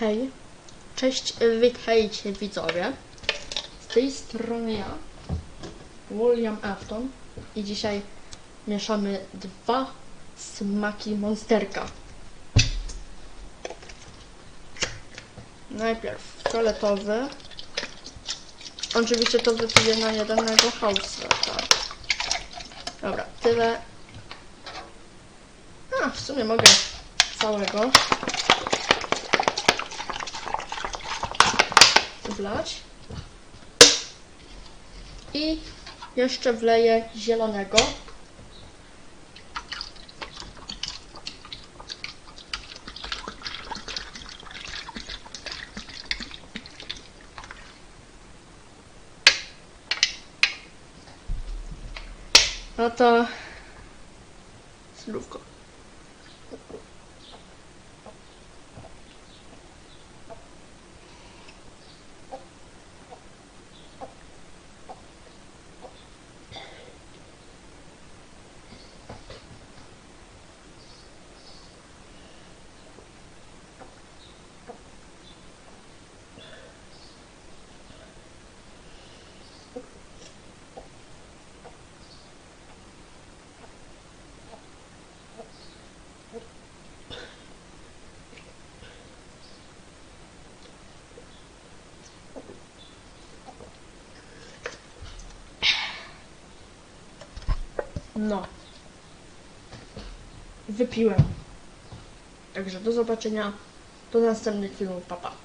Hej, cześć, witajcie widzowie. Z tej strony ja, William Afton i dzisiaj mieszamy dwa smaki monsterka. Najpierw fioletowy. Oczywiście to wypiję na jednego hausa, tak. Dobra, tyle. A, w sumie mogę całego. Wlać. I jeszcze wleję zielonego. No to słówko. No. Wypiłem. Także do zobaczenia do następnych filmów. Papa. Pa.